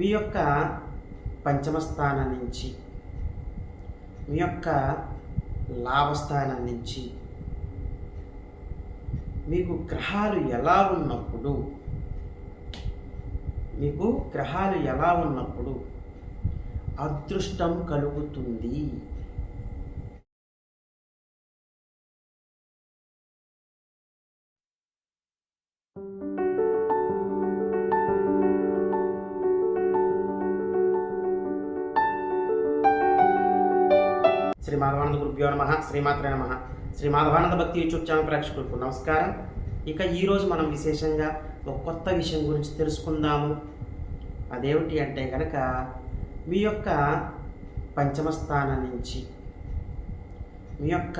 మీ యొక్క పంచమ స్థానం నుంచి మీ యొక్క లాభస్థానం నుంచి మీకు గ్రహాలు ఎలా ఉన్నప్పుడు మీకు గ్రహాలు ఎలా ఉన్నప్పుడు అదృష్టం కలుగుతుంది. శ్రీ మాధవానంద గురుభ్యో నమ శ్రీమాత్రే నమ. శ్రీ మాధవానంద భక్తి యూట్యూబ్ ఛానల్ ప్రేక్షకులకు నమస్కారం. ఇక ఈరోజు మనం విశేషంగా ఒక కొత్త విషయం గురించి తెలుసుకుందాము. అదేమిటి అంటే కనుక మీ యొక్క పంచమ స్థానం నుంచి మీ యొక్క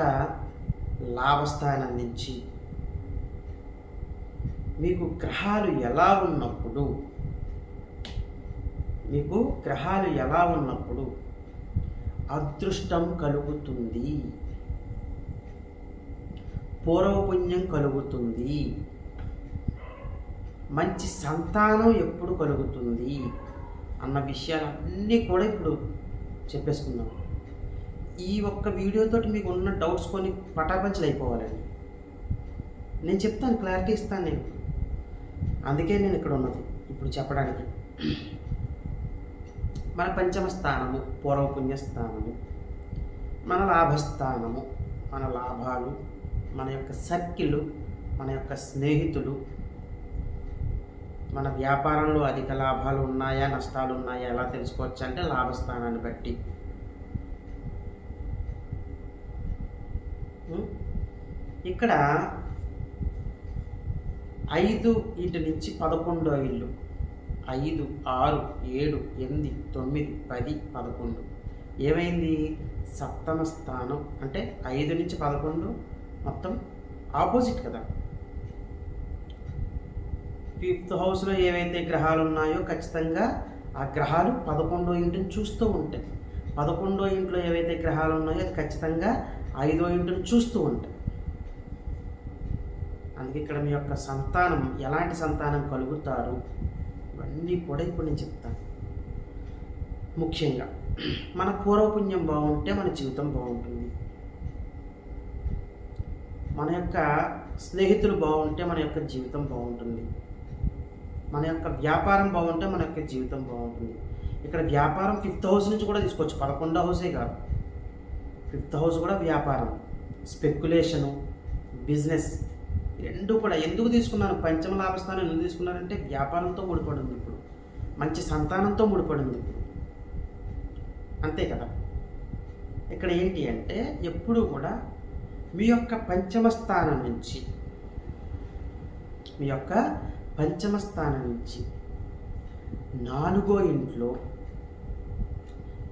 లాభస్థానం నుంచి మీకు గ్రహాలు ఎలా ఉన్నప్పుడు మీకు గ్రహాలు ఎలా ఉన్నప్పుడు అదృష్టం కలుగుతుంది. పూర్వపుణ్యం కలుగుతుంది. మంచి సంతానం ఎప్పుడు కలుగుతుంది అన్న విషయాలన్నీ కూడా ఇప్పుడు చెప్పేసుకుందాం. ఈ ఒక్క వీడియోతో మీకు ఉన్న డౌట్స్ కొన్ని పటాపంచలు అయిపోవాలండి. నేను చెప్తాను క్లారిటీ ఇస్తాను నేను. అందుకే నేను ఇక్కడ ఉన్నది ఇప్పుడు చెప్పడానికి. మన పంచమ స్థానము పూర్వపుణ్య స్థానము మన లాభస్థానము మన లాభాలు మన యొక్క సర్కిల్ మన యొక్క స్నేహితులు మన వ్యాపారంలో అధిక లాభాలు ఉన్నాయా నష్టాలు ఉన్నాయా ఎలా తెలుసుకోవచ్చు అంటే లాభస్థానాన్ని బట్టి. ఇక్కడ ఐదు ఇంటి నుంచి పదకొండో ఇల్లు. ఐదు ఆరు ఏడు ఎనిమిది తొమ్మిది పది పదకొండు. ఏమైంది? సప్తమ స్థానం. అంటే ఐదు నుంచి పదకొండు మొత్తం ఆపోజిట్ కదా. ఫిఫ్త్ హౌస్లో ఏవైతే గ్రహాలు ఉన్నాయో ఖచ్చితంగా ఆ గ్రహాలు పదకొండో ఇంటిని చూస్తూ ఉంటాయి. పదకొండో ఇంట్లో ఏవైతే గ్రహాలు ఉన్నాయో అది ఖచ్చితంగా ఐదో ఇంటిని చూస్తూ ఉంటాయి. అందుకే ఇక్కడ మీ యొక్క సంతానం ఎలాంటి సంతానం కలుగుతారు? ఇవన్నీ కూడా ఇప్పుడు నేను చెప్తాను. ముఖ్యంగా మన పూర్వపుణ్యం బాగుంటే మన జీవితం బాగుంటుంది. మన యొక్క స్నేహితులు బాగుంటే మన యొక్క జీవితం బాగుంటుంది. మన యొక్క వ్యాపారం బాగుంటే మన యొక్క జీవితం బాగుంటుంది. ఇక్కడ వ్యాపారం ఫిఫ్త్ హౌస్ నుంచి కూడా తీసుకోవచ్చు. పదకొండో హౌసే కాదు. ఫిఫ్త్ హౌస్ కూడా వ్యాపారం. Speculation business. రెండు కూడా ఎందుకు తీసుకున్నాను పంచమ లాభస్థానం ఎందుకు తీసుకున్నానంటే వ్యాపారంతో ముడిపడింది ఇప్పుడు. మంచి సంతానంతో ముడిపడింది ఇప్పుడు. అంతే కదా? ఇక్కడ ఏంటి అంటే ఎప్పుడు కూడా మీ యొక్క పంచమ స్థానం నుంచి మీ యొక్క పంచమ స్థానం నుంచి నాలుగో ఇంట్లో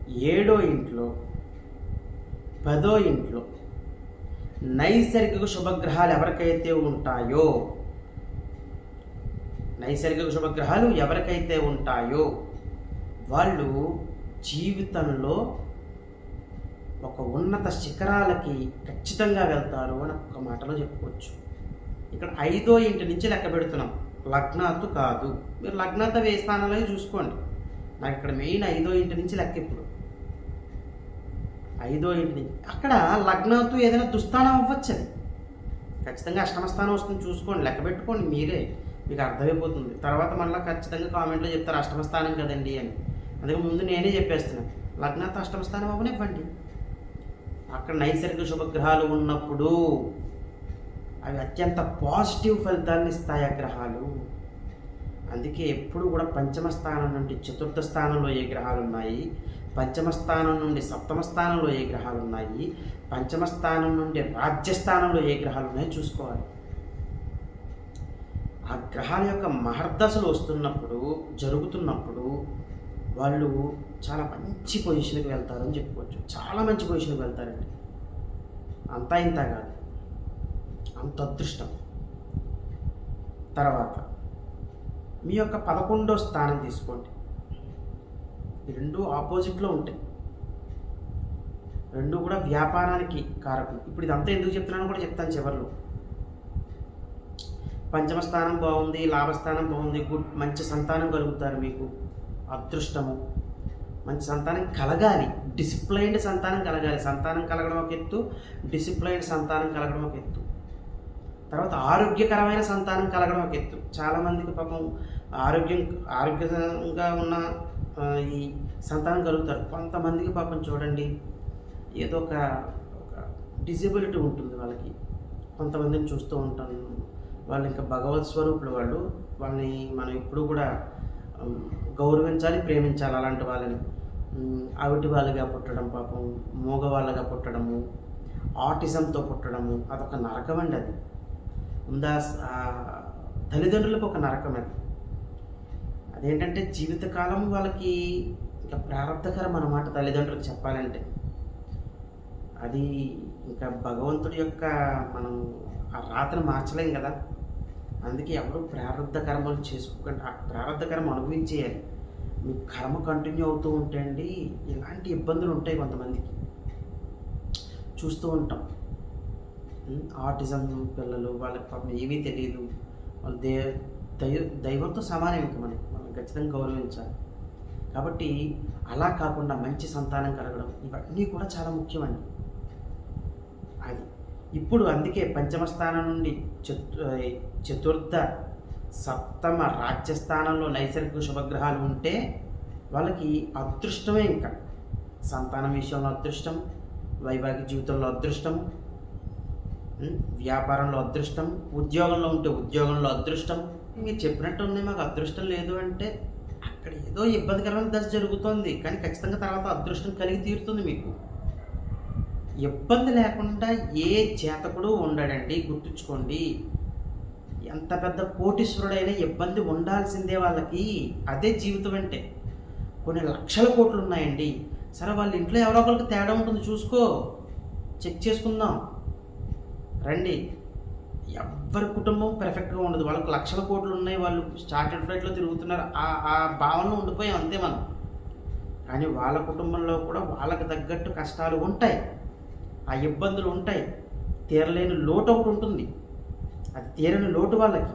ఏడో ఇంట్లో పదో ఇంట్లో నైసర్గిక శుభగ్రహాలు ఎవరికైతే ఉంటాయో నైసర్గిక శుభగ్రహాలు ఎవరికైతే ఉంటాయో వాళ్ళు జీవితంలో ఒక ఉన్నత శిఖరాలకి ఖచ్చితంగా వెళ్తారు అని ఒక మాటలో చెప్పుకోవచ్చు. ఇక్కడ ఐదో ఇంటి నుంచి లెక్క పెడుతున్నాం. లగ్నాతు కాదు. మీరు లగ్నాత ఏ స్థానంలో చూసుకోండి. నాకు ఇక్కడ మెయిన్ ఐదో ఇంటి నుంచి లెక్క ఇప్పుడు. ఐదో ఇంటి నుంచి. అక్కడ లగ్నంతో ఏదైనా దుస్థానం అవ్వచ్చు అది ఖచ్చితంగా అష్టమ స్థానం వస్తుంది చూసుకోండి లెక్క పెట్టుకోండి మీరే. మీకు అర్థమైపోతుంది. తర్వాత మళ్ళీ ఖచ్చితంగా కామెంట్లో చెప్తారు అష్టమస్థానం కదండి అని. అందుకే ముందు నేనే చెప్పేస్తున్నాను లగ్నాత అష్టమస్థానం అవ్వనివ్వండి. అక్కడ నైసర్గిక శుభగ్రహాలు ఉన్నప్పుడు అవి అత్యంత పాజిటివ్ ఫలితాన్ని ఇస్తాయి ఆ గ్రహాలు? అందుకే ఎప్పుడు కూడా పంచమ స్థానం నుండి చతుర్థ స్థానంలో ఏ గ్రహాలు ఉన్నాయి? పంచమ స్థానం నుండి సప్తమ స్థానంలో ఏ గ్రహాలు ఉన్నాయి? పంచమ స్థానం నుండి రాజ్యస్థానంలో ఏ గ్రహాలు ఉన్నాయో చూసుకోవాలి. ఆ గ్రహాల యొక్క మహర్దశలు వస్తున్నప్పుడు జరుగుతున్నప్పుడు వాళ్ళు చాలా మంచి పొజిషన్కి వెళ్తారని చెప్పుకోవచ్చు. చాలా మంచి పొజిషన్కి వెళ్తారండి. అంతా ఇంత కాదు. అంత అదృష్టం. తర్వాత మీ యొక్క పదకొండో స్థానం తీసుకోండి. ఈ రెండు ఆపోజిట్లో ఉంటాయి. రెండు కూడా వ్యాపారానికి కారకం ఇప్పుడు ఇదంతా ఎందుకు చెప్తున్నాను కూడా చెప్తాను చివరిలో. పంచమ స్థానం బాగుంది లాభస్థానం బాగుంది గుడ్ మంచి సంతానం కలుగుతారు మీకు. అదృష్టము. మంచి సంతానం కలగాలి. డిసిప్లైన్డ్ సంతానం కలగాలి. సంతానం కలగడం ఒక ఎత్తు డిసిప్లైన్డ్ సంతానం కలగడం ఒక ఎత్తు. తర్వాత ఆరోగ్యకరమైన సంతానం కలగడం ఒక ఎత్తు. చాలామందికి పాపం ఆరోగ్యం ఆరోగ్యంగా ఉన్న ఈ సంతానం కలుగుతారు. కొంతమందికి పాపం చూడండి ఏదో ఒక ఒక డిజబిలిటీ ఉంటుంది వాళ్ళకి. కొంతమందిని చూస్తూ ఉంటాను వాళ్ళు ఇంకా భగవత్ స్వరూపులు వాళ్ళు. వాళ్ళని మనం ఎప్పుడు కూడా గౌరవించాలి ప్రేమించాలి అలాంటి వాళ్ళని. ఆవిటి అవిటి వాళ్ళగా పుట్టడం పాపం మూగ వాళ్ళగా పుట్టడము ఆటిజంతో పుట్టడము అదొక నరకం అండి అది. ఉందా తల్లిదండ్రులకు ఒక నరకం అది. అదేంటంటే జీవితకాలం వాళ్ళకి ఇంకా ప్రారంభకరం అన్నమాట తల్లిదండ్రులకు చెప్పాలంటే. అది ఇంకా భగవంతుడి యొక్క మనం ఆ రాతను మార్చలేం కదా. అందుకే ఎవరు ప్రారంభ కర్మలు చేసుకోకండి. ఆ ప్రారంభ కర్మ అనుభవించేయాలి. మీ కర్మ కంటిన్యూ అవుతూ ఉంటే అండి ఇలాంటి ఇబ్బందులు ఉంటాయి కొంతమందికి. చూస్తూ ఉంటాం. ఆర్టిజం ఆటిజం పిల్లలు వాళ్ళకి పాపం ఏమీ తెలియదు వాళ్ళు దే దైవ దైవంతో సమానం ఇంకా మనకి. మనం ఖచ్చితంగా గౌరవించాలి. కాబట్టి అలా కాకుండా మంచి సంతానం కలగడం ఇవన్నీ కూడా చాలా ముఖ్యమండి. అది. ఇప్పుడు అందుకే పంచమ స్థానం నుండి చతు చతుర్థ సప్తమ రాజ్యస్థానంలో నైసర్గిక శుభగ్రహాలు ఉంటే వాళ్ళకి అదృష్టమే ఇంకా. సంతానం విషయంలో అదృష్టం వైవాహిక జీవితంలో అదృష్టం వ్యాపారంలో అదృష్టం ఉద్యోగంలో ఉంటే ఉద్యోగంలో అదృష్టం మీరు చెప్పినట్టు ఉంది మాకు అదృష్టం లేదు అంటే అక్కడ ఏదో ఇబ్బందికరమైన దశ జరుగుతుంది కానీ ఖచ్చితంగా తర్వాత అదృష్టం కలిగి తీరుతుంది మీకు. ఇబ్బంది లేకుండా ఏ చేతకుడు ఉండడండి గుర్తుంచుకోండి. ఎంత పెద్ద కోటీశ్వరుడైనా ఇబ్బంది ఉండాల్సిందే వాళ్ళకి అదే జీవితం అంటే. కొన్ని లక్షల కోట్లు ఉన్నాయండి. సరే వాళ్ళ ఇంట్లో ఎవరో ఒకరికి తేడా ఉంటుంది చూసుకో. చెక్ చేసుకుందాం. రండి. ఎవరి కుటుంబం పెర్ఫెక్ట్గా ఉండదు. వాళ్ళకి లక్షల కోట్లు ఉన్నాయి. వాళ్ళు చార్టెడ్ ఫ్లైట్లో తిరుగుతున్నారు. ఆ ఆ భావనలో ఉండిపోయాం అంతే మనం. కానీ వాళ్ళ కుటుంబంలో కూడా వాళ్ళకి తగ్గట్టు కష్టాలు ఉంటాయి. ఆ ఇబ్బందులు ఉంటాయి. తీరలేని లోటు ఒకటి ఉంటుంది. అది తీరని లోటు వాళ్ళకి.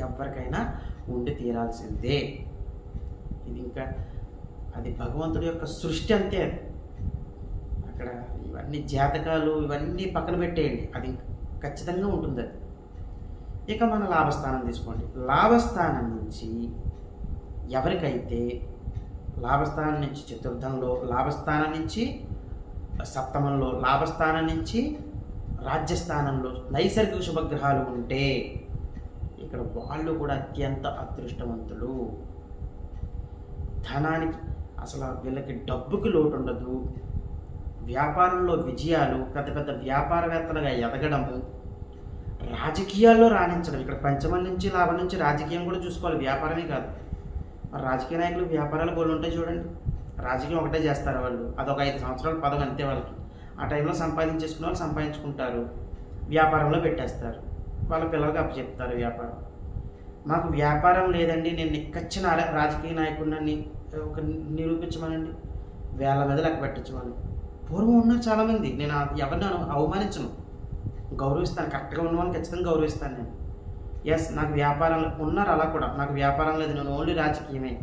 ఎవరికైనా ఉండి తీరాల్సిందే. ఇది ఇంకా అది భగవంతుడి యొక్క సృష్టి అంతే. అది అక్కడ ఇవన్నీ జాతకాలు ఇవన్నీ పక్కన పెట్టేయండి. అది ఇంకా ఖచ్చితంగా ఉంటుంది అది. ఇక మన లాభస్థానం తీసుకోండి. లాభస్థానం నుంచి ఎవరికైతే లాభస్థానం నుంచి చతుర్థంలో లాభస్థానం నుంచి సప్తమంలో లాభస్థానం నుంచి రాజ్యస్థానంలో నైసర్గిక శుభగ్రహాలు ఉంటే ఇక్కడ వాళ్ళు కూడా అత్యంత అదృష్టవంతులు. ధనానికి అసలు వీళ్ళకి డబ్బుకి లోటు ఉండదు వ్యాపారంలో విజయాలు పెద్ద పెద్ద వ్యాపారవేత్తలుగా ఎదగడము రాజకీయాల్లో రాణించడం. ఇక్కడ పంచమం నుంచి లాభం నుంచి రాజకీయం కూడా చూసుకోవాలి. వ్యాపారమే కాదు. రాజకీయ నాయకులు వ్యాపారాలు బోళ్ళు ఉంటాయి చూడండి. రాజకీయం ఒకటే చేస్తారు వాళ్ళు. అదొక ఐదు సంవత్సరాలు పదవి అంతే వాళ్ళకి. ఆ టైంలో సంపాదించేసుకున్న వాళ్ళు సంపాదించుకుంటారు. వ్యాపారంలో పెట్టేస్తారు. వాళ్ళ పిల్లలకి అప్పచెప్తారు వ్యాపారం. మాకు వ్యాపారం లేదండి. నేను నిక్కచ్చిన రాజకీయ నాయకుడిని ఒక నిరూపించమనండి. వేల మీద లెక్క పెట్టించమని. పూర్వం ఉన్నారు చాలామంది నేను ఆ- ఎవరిని అవమానించను. గౌరవిస్తాను కరెక్ట్గా ఉన్న వాళ్ళని ఖచ్చితంగా గౌరవిస్తాను నేను. ఎస్ నాకు వ్యాపారం ఉన్నారు అలా కూడా. నాకు వ్యాపారం లేదు నేను ఓన్లీ రాజకీయమే.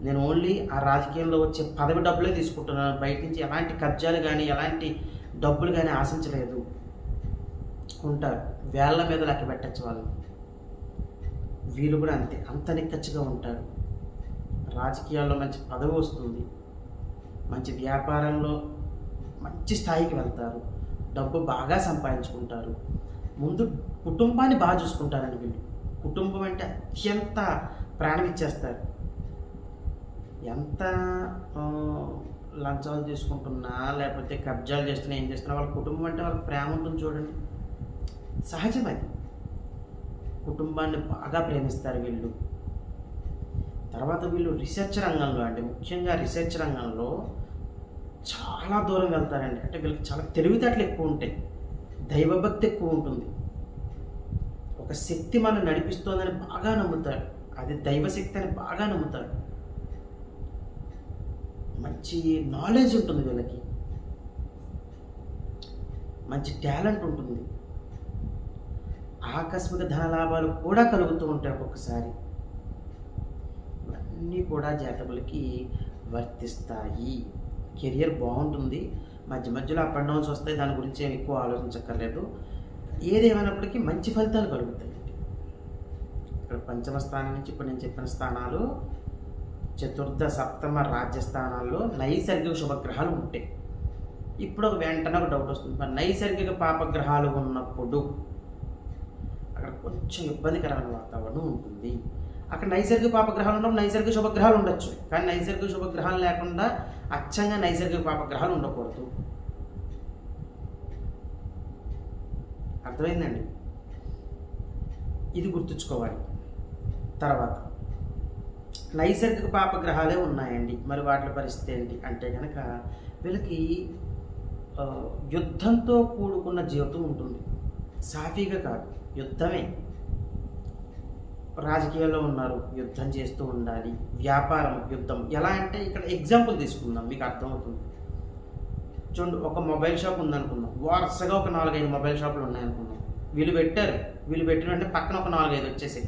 నేను ఓన్లీ ఆ రాజకీయంలో వచ్చే పదవి డబ్బులే తీసుకుంటున్నాను. బయట నుంచి ఎలాంటి కబ్జాలు కానీ ఎలాంటి డబ్బులు కానీ ఆశించలేదు. ఉంటారు. వేళ్ళ మీద లెక్క పెట్టచ్చు వాళ్ళు వీళ్ళు కూడా అంతే. అంత నిక్కచ్చిగా ఉంటారు. రాజకీయాల్లో మంచి పదవి వస్తుంది. మంచి వ్యాపారంలో మంచి స్థాయికి వెళ్తారు. డబ్బు బాగా సంపాదించుకుంటారు. ముందు కుటుంబాన్ని బాగా చూసుకుంటారండి వీళ్ళు. కుటుంబం అంటే అత్యంత ప్రాణం ఇచ్చేస్తారు. ఎంత లంచాలు తీసుకుంటున్నా లేకపోతే కబ్జాలు చేస్తున్నా ఏం చేస్తున్నా వాళ్ళ కుటుంబం అంటే వాళ్ళకి ప్రేమ ఉంటుంది చూడండి. సహజం అది కుటుంబాన్ని బాగా ప్రేమిస్తారు వీళ్ళు. తర్వాత వీళ్ళు రీసెర్చ్ రంగంలో అంటే ముఖ్యంగా రీసెర్చ్ రంగంలో చాలా దూరం వెళ్తారండి. అంటే వీళ్ళకి చాలా తెలివితేటలు ఎక్కువ ఉంటాయి. దైవభక్తి ఎక్కువ ఉంటుంది. ఒక శక్తి మనం నడిపిస్తోందని బాగా నమ్ముతారు. అది దైవశక్తి అని బాగా నమ్ముతారు. మంచి నాలెడ్జ్ ఉంటుంది వీళ్ళకి. మంచి టాలెంట్ ఉంటుంది. ఆకస్మిక ధన లాభాలు కూడా కలుగుతూ ఉంటాయి ఒక్కొక్కసారి. ఇవన్నీ కూడా జాతకులకి వర్తిస్తాయి. కెరియర్ బాగుంటుంది. మధ్య మధ్యలో అప్ అండ్ డౌన్స్ వస్తాయి. దాని గురించి ఏమి ఎక్కువ ఆలోచించక్కర్లేదు. ఏదేమైనప్పటికీ మంచి ఫలితాలు కలుగుతాయి. ఇక్కడ పంచమ స్థానం నుంచి ఇప్పుడు నేను చెప్పిన స్థానాలు చతుర్థ సప్తమ రాజ్య స్థానాల్లో నైసర్గిక శుభగ్రహాలు ఉంటాయి. ఇప్పుడు ఒక వెంటనే ఒక డౌట్ వస్తుంది. మరి నైసర్గిక పాపగ్రహాలు ఉన్నప్పుడు అక్కడ కొంచెం ఇబ్బందికరమైన వాతావరణం ఉంటుంది. అక్కడ నైసర్గిక పాపగ్రహాలు ఉండవు నైసర్గిక శుభగ్రహాలు ఉండొచ్చు. కానీ నైసర్గిక శుభగ్రహాలు లేకుండా అచ్చంగా నైసర్గిక పాపగ్రహాలు ఉండకూడదు. అర్థమైందండి? ఇది గుర్తుంచుకోవాలి. తర్వాత నైసర్గిక పాపగ్రహాలే ఉన్నాయండి. మరి వాటి పరిస్థితి ఏంటి? అంటే కనుక వీళ్ళకి యుద్ధంతో కూడుకున్న జీవితం ఉంటుంది. సాఫీగా కాదు యుద్ధమే. రాజకీయాల్లో ఉన్నారు యుద్ధం చేస్తూ ఉండాలి వ్యాపారం యుద్ధం. ఎలా అంటే ఇక్కడ ఎగ్జాంపుల్ తీసుకుందాం మీకు అర్థమవుతుంది. చూడండి ఒక మొబైల్ షాప్ ఉందనుకుందాం. వరుసగా ఒక నాలుగైదు మొబైల్ షాపులు ఉన్నాయనుకుందాం. వీళ్ళు పెట్టారు. వీళ్ళు పెట్టిన అంటే పక్కన ఒక నాలుగైదు వచ్చేసాయి.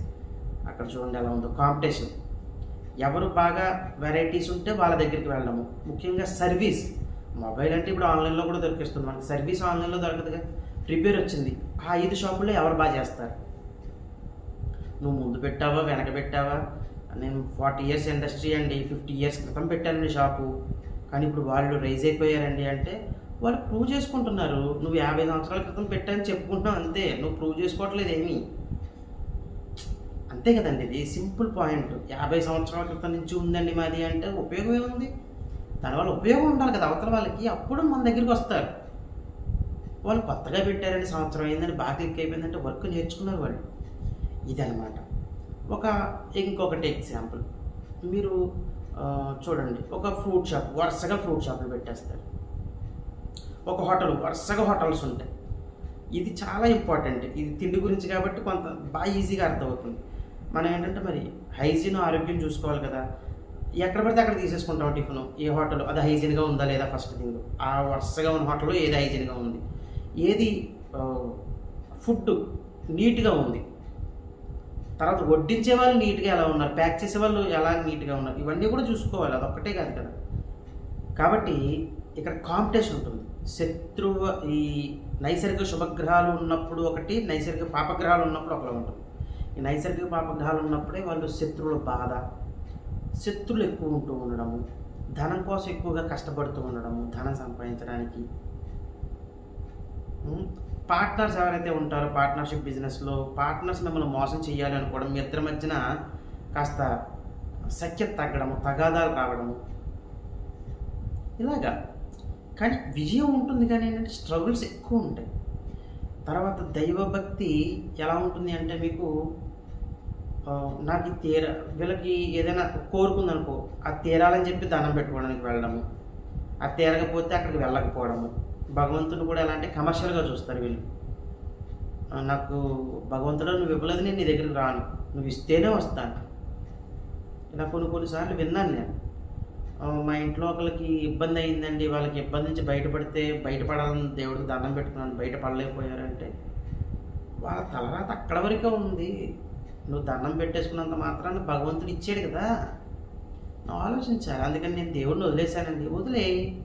అక్కడ చూడండి ఎలా ఉందో. కాంపిటీషన్ ఎవరు బాగా వెరైటీస్ ఉంటే వాళ్ళ దగ్గరికి వెళ్ళడము. ముఖ్యంగా సర్వీస్ మొబైల్ అంటే ఇప్పుడు ఆన్లైన్లో కూడా దొరికిస్తుంది. మనకి సర్వీస్ ఆన్లైన్లో దొరకదుగా. రిపేర్ వచ్చింది. ఆ ఐదు షాపుల్లో ఎవరు బాగా చేస్తారు? నువ్వు ముందు పెట్టావా వెనక పెట్టావా? నేను ఫార్టీ ఇయర్స్ ఇండస్ట్రీ అండి ఫిఫ్టీ ఇయర్స్ క్రితం పెట్టానండి షాపు. కానీ ఇప్పుడు వాళ్ళు రైజ్ అయిపోయారండి అంటే వాళ్ళు ప్రూవ్ చేసుకుంటున్నారు. నువ్వు యాభై సంవత్సరాల క్రితం పెట్టాని చెప్పుకుంటున్నావు అంతే. నువ్వు ప్రూవ్ చేసుకోవట్లేదు ఏమీ. అంతే కదండి ఇది. Simple point. యాభై సంవత్సరాల క్రితం నుంచి ఉందండి మాది అంటే ఉపయోగం ఏముంది? దానివల్ల ఉపయోగం ఉండాలి కదా అవతల వాళ్ళకి. అప్పుడు మన దగ్గరికి వస్తారు. వాళ్ళు కొత్తగా పెట్టారని సంవత్సరం అయిందని బాగా క్లిక్ అయిపోయిందంటే వర్క్ నేర్చుకున్నారు వాళ్ళు. ఇదనమాట ఒక ఇంకొకటి ఎగ్జాంపుల్. మీరు చూడండి. ఒక ఫ్రూట్ షాప్ వరుసగా ఫ్రూట్ షాపులు పెట్టేస్తారు. ఒక హోటల్ వరుసగా హోటల్స్ ఉంటాయి. ఇది చాలా ఇంపార్టెంట్. ఇది తిండి గురించి కాబట్టి కొంత బాగా ఈజీగా అర్థమవుతుంది. మనం ఏంటంటే మరి హైజీన్ ఆరోగ్యం చూసుకోవాలి కదా. ఎక్కడ పడితే అక్కడ తీసేసుకుంటాం టిఫిన్. ఏ హోటల్ అది హైజీన్గా ఉందా లేదా ఫస్ట్ థింగ్. ఆ వరుసగా ఉన్న హోటల్లో ఏది హైజీన్గా ఉంది? ఏది ఫుడ్ నీట్గా ఉంది? తర్వాత వడ్డించే వాళ్ళు నీట్గా ఎలా ఉన్నారు ప్యాక్ చేసే వాళ్ళు ఎలా నీట్గా ఉన్నారు ఇవన్నీ కూడా చూసుకోవాలి అదొక్కటే కాదు కదా. కాబట్టి ఇక్కడ కాంపిటీషన్ ఉంటుంది. శత్రువు ఈ నైసర్గిక శుభగ్రహాలు ఉన్నప్పుడు ఒకటి నైసర్గిక పాపగ్రహాలు ఉన్నప్పుడు ఒకలా ఉంటుంది. ఈ నైసర్గిక పాపగ్రహాలు ఉన్నప్పుడే వాళ్ళు శత్రువుల బాధ శత్రువులు ఎక్కువ ఉంటూ ఉండడము ధనం కోసం ఎక్కువగా కష్టపడుతూ ఉండడము ధనం సంపాదించడానికి. పార్ట్నర్స్ ఎవరైతే ఉంటారో పార్ట్నర్షిప్ బిజినెస్లో పార్ట్నర్స్ మిమ్మల్ని మోసం చేయాలి అనుకోవడం మీ ఇద్దరి మధ్యన కాస్త సఖ్యత తగ్గడము తగాదాలు రావడము. ఇలాగా. కానీ విజయం ఉంటుంది కానీ ఏంటంటే స్ట్రగుల్స్ ఎక్కువ ఉంటాయి. తర్వాత దైవభక్తి ఎలా ఉంటుంది అంటే మీకు నాకు తీర వీళ్ళకి ఏదైనా కోరుకుందనుకో అది తీరాలని చెప్పి దానం పెట్టుకోవడానికి వెళ్ళడము. అది తీరకపోతే అక్కడికి వెళ్ళకపోవడము. భగవంతుని కూడా ఎలా అంటే కమర్షియల్గా చూస్తారు వీళ్ళు? నాకు భగవంతుడు నువ్వు ఇవ్వలేదు నేను నీ దగ్గరికి రాను. నువ్వు ఇస్తేనే వస్తాను. ఇలా కొన్ని కొన్నిసార్లు విన్నాను నేను. మా ఇంట్లో ఒకరికి ఇబ్బంది అయిందండి. వాళ్ళకి ఇబ్బంది నుంచి బయటపడితే బయటపడాలని దేవుడికి దండం పెట్టుకున్నాను. బయట పడలేకపోయారంటే వాళ్ళ తలరాత అక్కడ వరకే ఉంది. నువ్వు దండం పెట్టేసుకున్నంత మాత్రాన భగవంతుడు ఇచ్చాడు కదా. నువ్వు ఆలోచించాలి. అందుకని నేను దేవుడిని వదిలేశానండి. వదిలే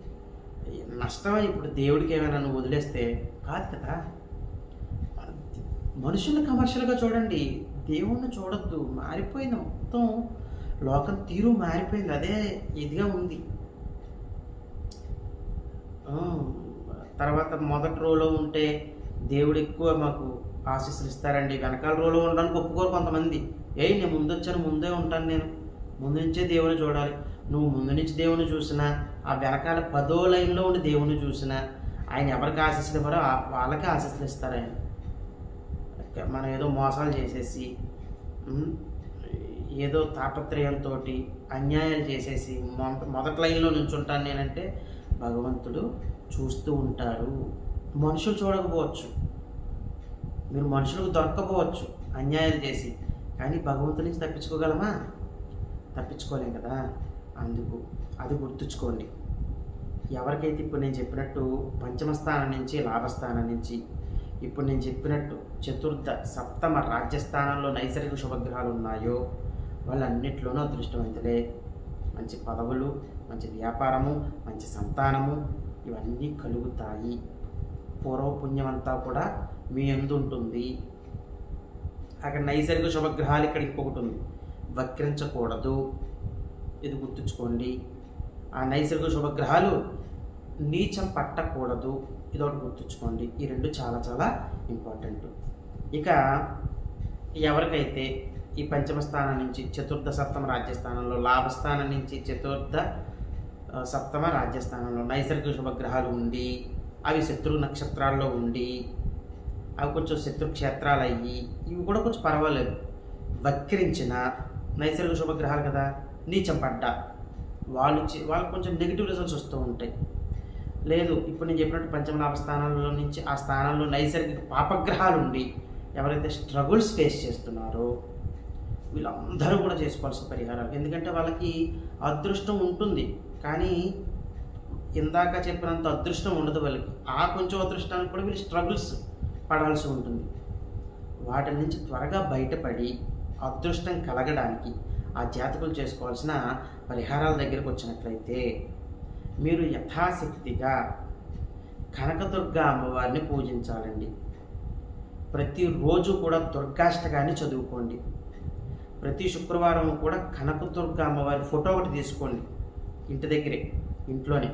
నష్టం ఇప్పుడు దేవుడికి ఏమైనా నువ్వు వదిలేస్తే కాదు కదా. మనుషుల్ని కమర్షియల్గా చూడండి. దేవుణ్ణి చూడొద్దు. మారిపోయింది మొత్తం. లోకం తీరు మారిపోయింది. అదే ఇదిగా ఉంది. తర్వాత మొదటి రోలో ఉంటే దేవుడు ఎక్కువ మాకు ఆశీస్సులు ఇస్తారండి. వెనకాల రోలో ఉండడానికి ఒప్పుకోరు కొంతమంది. ఏయ్ నేను ముందు వచ్చాను ముందే ఉంటాను నేను. ముందు నుంచే దేవుని చూడాలి. నువ్వు ముందు నుంచి దేవుని చూసినా ఆ వెనకాల పదో లైన్లో ఉండి దేవుని చూసినా ఆయన ఎవరికి ఆశీస్సులు ఇవ్వరో ఆ- వాళ్ళకే ఆశీస్సులు ఇస్తారు ఆయన. మనం ఏదో మోసాలు చేసేసి ఏదో తాపత్రయంతో అన్యాయాలు చేసేసి మొ- మొదటి లైన్లో నుంచుంటాను నేనంటే భగవంతుడు చూస్తూ ఉంటారు మనుషులు చూడకపోవచ్చు. మీరు మనుషులకు దొరకకపోవచ్చు అన్యాయాలు చేసి కానీ భగవంతుడి నుంచి తప్పించుకోగలమా? తప్పించుకోలేం కదా. అందుకు అది గుర్తుంచుకోండి. ఎవరికైతే ఇప్పుడు నేను చెప్పినట్టు పంచమ స్థానం నుంచి లాభస్థానం నుంచి ఇప్పుడు నేను చెప్పినట్టు చతుర్థ సప్తమ రాజ్యస్థానంలో నైసర్గిక శుభగ్రహాలు ఉన్నాయో వాళ్ళన్నిట్లోనూ అదృష్టవంతులే మంచి పదవులు మంచి వ్యాపారము మంచి సంతానము ఇవన్నీ కలుగుతాయి. పూర్వపుణ్యం అంతా కూడా మీ ఎందు ఉంటుంది. అక్కడ నైసర్గిక శుభగ్రహాలు ఇక్కడ ఇంకొకటి ఉంది. వక్రించకూడదు. ఇది గుర్తుంచుకోండి. ఆ నైసర్గిక శుభగ్రహాలు నీచం పట్టకూడదు. ఇది ఒకటి గుర్తుంచుకోండి. ఈ రెండు చాలా చాలా ఇంపార్టెంట్ ఇక ఎవరికైతే ఈ పంచమ స్థానం నుంచి చతుర్థ సప్తమ రాజ్యస్థానంలో లాభస్థానం నుంచి చతుర్థ సప్తమ రాజ్యస్థానంలో నైసర్గిక శుభగ్రహాలు ఉండి అవి శత్రు నక్షత్రాల్లో ఉండి అవి కొంచెం శత్రు క్షేత్రాలు అయ్యి ఇవి కూడా కొంచెం పర్వాలేదు. వక్రించిన నైసర్గిక శుభగ్రహాలు కదా. నీచంపడ్డ. వాళ్ళు వాళ్ళకి కొంచెం నెగిటివ్ రిజల్ట్స్ వస్తూ ఉంటాయి. లేదు ఇప్పుడు నేను చెప్పినట్టు పంచమనాభ స్థానంలో నుంచి ఆ స్థానంలో నైసర్గిక పాపగ్రహాలు ఉండి ఎవరైతే స్ట్రగుల్స్ ఫేస్ చేస్తున్నారో వీళ్ళందరూ కూడా చేసుకోవాల్సిన పరిహారాలు. ఎందుకంటే వాళ్ళకి అదృష్టం ఉంటుంది. కానీ ఇందాక చెప్పినంత అదృష్టం ఉండదు వాళ్ళకి. ఆ కొంచెం అదృష్టానికి కూడా వీళ్ళు స్ట్రగుల్స్ పడాల్సి ఉంటుంది. వాటి నుంచి త్వరగా బయటపడి అదృష్టం కలగడానికి ఆ జాతకులు చేసుకోవాల్సిన పరిహారాల దగ్గరకు వచ్చినట్లయితే మీరు యథాశక్తిగా కనకదుర్గ అమ్మవారిని పూజించాలండి. ప్రతిరోజు కూడా దుర్గాష్టకాన్ని చదువుకోండి. ప్రతి శుక్రవారం కూడా కనకదుర్గ అమ్మవారి ఫోటో ఒకటి తీసుకోండి. ఇంటి దగ్గరే ఇంట్లోనే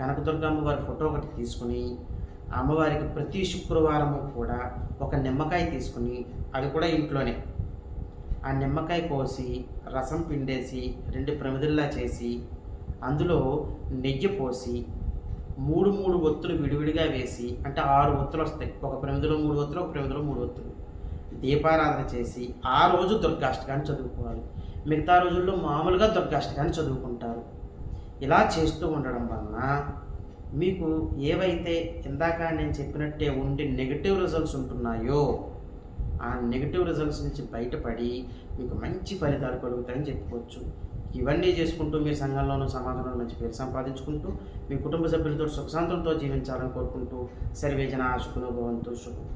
కనకదుర్గ అమ్మవారి ఫోటో ఒకటి తీసుకుని అమ్మవారికి ప్రతి శుక్రవారము కూడా ఒక నిమ్మకాయ తీసుకుని అది కూడా ఇంట్లోనే ఆ నిమ్మకాయ కోసి రసం పిండేసి రెండు ప్రమిదల్లా చేసి అందులో నెయ్యి పోసి మూడు మూడు ఒత్తులు విడివిడిగా వేసి అంటే ఆరు ఒత్తులు వస్తాయి. ఒక ప్రమిదిలో మూడు ఒత్తులు ఒక ప్రమిదిలో మూడు ఒత్తులు. దీపారాధన చేసి ఆ రోజు దుర్గాష్టకాన్ని చదువుకోవాలి. మిగతా రోజుల్లో మామూలుగా దుర్గాష్టకాన్ని చదువుకుంటారు. ఇలా చేస్తూ ఉండడం వలన మీకు ఏవైతే ఇందాక నేను చెప్పినట్టే ఉండి నెగిటివ్ రిజల్ట్స్ ఉంటున్నాయో ఆ నెగిటివ్ రిజల్ట్స్ నుంచి బయటపడి మీకు మంచి ఫలితాలు కలుగుతాయని చెప్పుకోవచ్చు. ఇవన్నీ చేసుకుంటూ మీరు సంఘంలోనూ సమాజంలో మంచి పేరు సంపాదించుకుంటూ మీ కుటుంబ సభ్యులతో సుఖశాంతులతో జీవించాలని కోరుకుంటూ సర్వేజన ఆశుకును భవంతు శుభం.